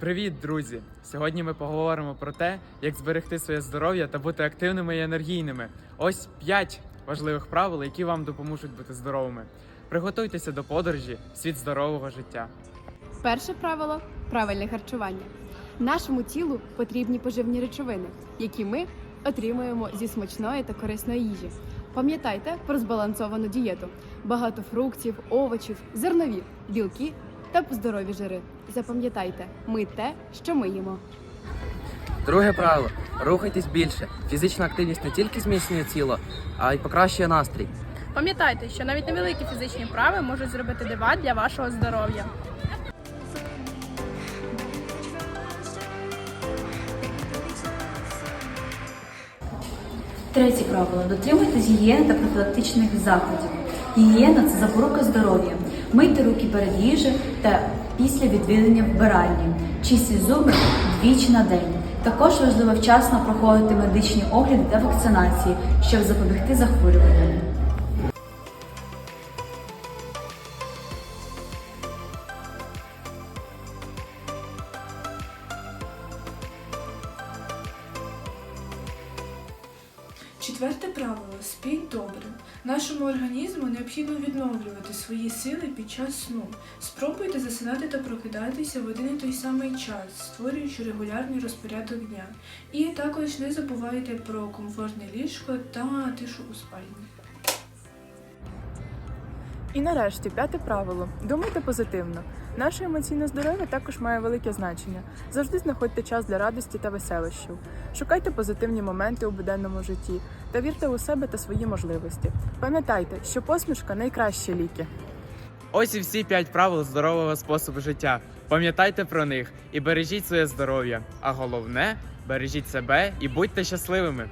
Привіт, друзі! Сьогодні ми поговоримо про те, як зберегти своє здоров'я та бути активними і енергійними. Ось 5 важливих правил, які вам допоможуть бути здоровими. Приготуйтеся до подорожі в світ здорового життя. Перше правило правильне харчування. Нашому тілу потрібні поживні речовини, які ми отримуємо зі смачної та корисної їжі. Пам'ятайте про збалансовану дієту: багато фруктів, овочів, зернові, білки та здорові жири. Запам'ятайте, ми те, що ми їмо. Друге правило рухайтесь більше. Фізична активність не тільки зміцнює тіло, а й покращує настрій. Пам'ятайте, що навіть невеликі фізичні вправи можуть зробити дива для вашого здоров'я. Третє правило дотримуйтесь гігієни та профілактичних заходів. Гігієна це запорука здоров'я. Мийте руки перед їжею та після відвідування вбиральні. Чистіть зуби двічі на день. Також важливо вчасно проходити медичні огляди та вакцинації, щоб запобігти захворюванням. Четверте правило спіть добре. Нашому організму необхідно відновлювати свої сили під час сну. Спробуйте засинати та прокидатися в один і той самий час, створюючи регулярний розпорядок дня. І також не забувайте про комфортне ліжко та тишу у спальні. І нарешті п'яте правило думайте позитивно. Наше емоційне здоров'я також має велике значення. Завжди знаходьте час для радості та веселощів. Шукайте позитивні моменти у буденному житті та вірте у себе та свої можливості. Пам'ятайте, що посмішка найкращі ліки. Ось і всі 5 правил здорового способу життя. Пам'ятайте про них і бережіть своє здоров'я. А головне бережіть себе і будьте щасливими.